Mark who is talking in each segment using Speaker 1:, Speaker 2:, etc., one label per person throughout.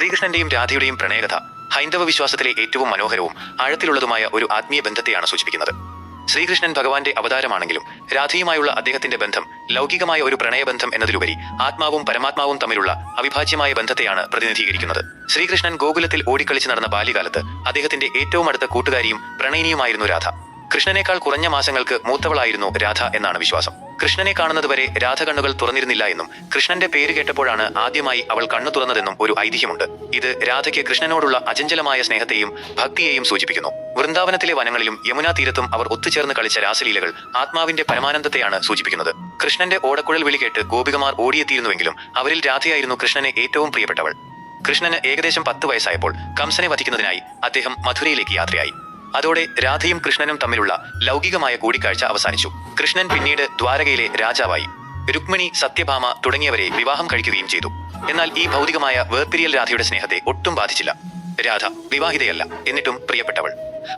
Speaker 1: ശ്രീകൃഷ്ണന്റെയും രാധയുടെയും പ്രണയകഥ ഹൈന്ദവ വിശ്വാസത്തിലെ ഏറ്റവും മനോഹരവും ആഴത്തിലുള്ളതുമായ ഒരു ആത്മീയ ബന്ധത്തെയാണ് സൂചിപ്പിക്കുന്നത്. ശ്രീകൃഷ്ണൻ ഭഗവാന്റെ അവതാരമാണെങ്കിലും രാധയുമായുള്ള അദ്ദേഹത്തിന്റെ ബന്ധം ലൗകികമായ ഒരു പ്രണയബന്ധം എന്നതിലുപരി ആത്മാവും പരമാത്മാവും തമ്മിലുള്ള അവിഭാജ്യമായ ബന്ധത്തെയാണ് പ്രതിനിധീകരിക്കുന്നത്. ശ്രീകൃഷ്ണൻ ഗോകുലത്തിൽ ഓടിക്കളിച്ച് നടന്ന ബാല്യകാലത്ത് അദ്ദേഹത്തിന്റെ ഏറ്റവും അടുത്ത കൂട്ടുകാരിയും പ്രണയിനിയുമായിരുന്നു രാധ. കൃഷ്ണനേക്കാൾ കുറഞ്ഞ മാസങ്ങൾക്ക് മൂത്തവളായിരുന്നു രാധ എന്നാണ് വിശ്വാസം. കൃഷ്ണനെ കാണുന്നതുവരെ രാധ കണ്ണുകൾ തുറന്നിരുന്നില്ല എന്നും കൃഷ്ണന്റെ പേര് കേട്ടപ്പോഴാണ് ആദ്യമായി അവൾ കണ്ണു തുറന്നതെന്നും ഒരു ഐതിഹ്യമുണ്ട്. ഇത് രാധയ്ക്ക് കൃഷ്ണനോടുള്ള അചഞ്ചലമായ സ്നേഹത്തെയും ഭക്തിയെയും സൂചിപ്പിക്കുന്നു. വൃന്ദാവനത്തിലെ വനങ്ങളിലും യമുനാ തീരത്തും അവർ ഒത്തുചേർന്ന് കളിച്ച രാസലീലകൾ ആത്മാവിന്റെ പരമാനന്ദത്തെയാണ് സൂചിപ്പിക്കുന്നത്. കൃഷ്ണന്റെ ഓടക്കുഴൽ വിളി കേട്ട് ഗോപികമാർ ഓടിയെത്തിയിരുന്നുവെങ്കിലും അവരിൽ രാധയായിരുന്നു കൃഷ്ണനെ ഏറ്റവും പ്രിയപ്പെട്ടവൾ. കൃഷ്ണന് ഏകദേശം പത്ത് വയസ്സായപ്പോൾ കംസനെ വധിക്കുന്നതിനായി അദ്ദേഹം മധുരയിലേക്ക് യാത്രയായി. അതോടെ രാധയും കൃഷ്ണനും തമ്മിലുള്ള ലൗകികമായ കൂടിക്കാഴ്ച അവസാനിച്ചു. കൃഷ്ണൻ പിന്നീട് ദ്വാരകയിലെ രാജാവായി. രുക്മിണി സത്യഭാമ തുടങ്ങിയവരെ വിവാഹം കഴിക്കുകയും ചെയ്തു. എന്നാൽ ഈ ഭൗതികമായ വേർപിരിയൽ രാധയുടെ സ്നേഹത്തെ ഒട്ടും ബാധിച്ചില്ല. രാധ വിവാഹിതയല്ല എന്നിട്ടും പ്രിയപ്പെട്ടവൾ.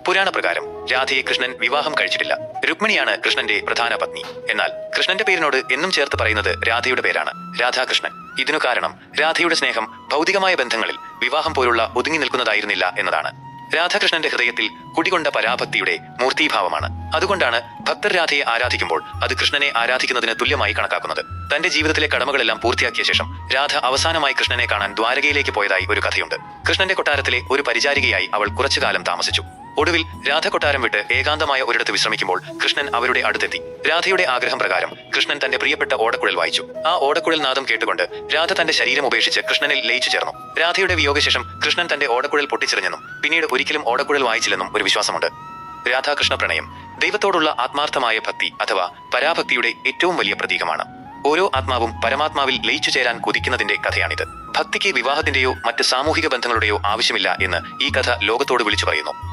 Speaker 1: പുരാണപ്രകാരം രാധയെ കൃഷ്ണൻ വിവാഹം കഴിച്ചിട്ടില്ല. രുക്മിണിയാണ് കൃഷ്ണന്റെ പ്രധാന പത്നി. എന്നാൽ കൃഷ്ണന്റെ പേരിനോട് എന്നും ചേർത്ത് പറയുന്നത് രാധയുടെ പേരാണ്. രാധാകൃഷ്ണൻ. ഇതിനു കാരണം രാധയുടെ സ്നേഹം ഭൗതികമായ ബന്ധങ്ങളിൽ വിവാഹം പോലുള്ള ഒതുങ്ങി നിൽക്കുന്നതായിരുന്നില്ല എന്നതാണ്. രാധാകൃഷ്ണന്റെ ഹൃദയത്തിൽ കുടികൊണ്ട പരാഭക്തിയുടെ മൂർത്തീഭാവമാണ്. അതുകൊണ്ടാണ് ഭക്തർ രാധയെ ആരാധിക്കുമ്പോൾ അത് കൃഷ്ണനെ ആരാധിക്കുന്നതിന് തുല്യമായി കണക്കാക്കുന്നത്. തന്റെ ജീവിതത്തിലെ കടമകളെല്ലാം പൂർത്തിയാക്കിയ ശേഷം രാധ അവസാനമായി കൃഷ്ണനെ കാണാൻ ദ്വാരകയിലേക്ക് പോയതായി ഒരു കഥയുണ്ട്. കൃഷ്ണന്റെ കൊട്ടാരത്തിലെ ഒരു പരിചാരികയായി അവൾ കുറച്ചുകാലം താമസിച്ചു. ഒടുവിൽ രാധ കൊട്ടാരം വിട്ട് ഏകാന്തമായ ഒരിടത്ത് വിശ്രമിക്കുമ്പോൾ കൃഷ്ണൻ അവരുടെ അടുത്തെത്തി. രാധയുടെ ആഗ്രഹം പ്രകാരം കൃഷ്ണൻ തന്റെ പ്രിയപ്പെട്ട ഓടക്കുഴൽ വായിച്ചു. ആ ഓടക്കുഴൽ നാദം കേട്ടുകൊണ്ട് രാധ തന്റെ ശരീരം ഉപേക്ഷിച്ച് കൃഷ്ണനിൽ ലയിച്ചു ചേർന്നു. രാധയുടെ വിയോഗശേഷം കൃഷ്ണൻ തന്റെ ഓടക്കുഴൽ പൊട്ടിച്ചെറിഞ്ഞെന്നും പിന്നീട് ഒരിക്കലും ഓടക്കുഴൽ വായിച്ചില്ലെന്നും ഒരു വിശ്വാസമുണ്ട്. രാധാകൃഷ്ണ പ്രണയം ദൈവത്തോടുള്ള ആത്മാർത്ഥമായ ഭക്തി അഥവാ പരാഭക്തിയുടെ ഏറ്റവും വലിയ പ്രതീകമാണ്. ഓരോ ആത്മാവും പരമാത്മാവിൽ ലയിച്ചു ചേരാൻ കൊതിക്കുന്നതിന്റെ കഥയാണിത്. ഭക്തിക്ക് വിവാഹത്തിന്റെയോ മറ്റ് സാമൂഹിക ബന്ധങ്ങളുടെയോ ആവശ്യമില്ല എന്ന് ഈ കഥ ലോകത്തോട് വിളിച്ചു പറയുന്നു.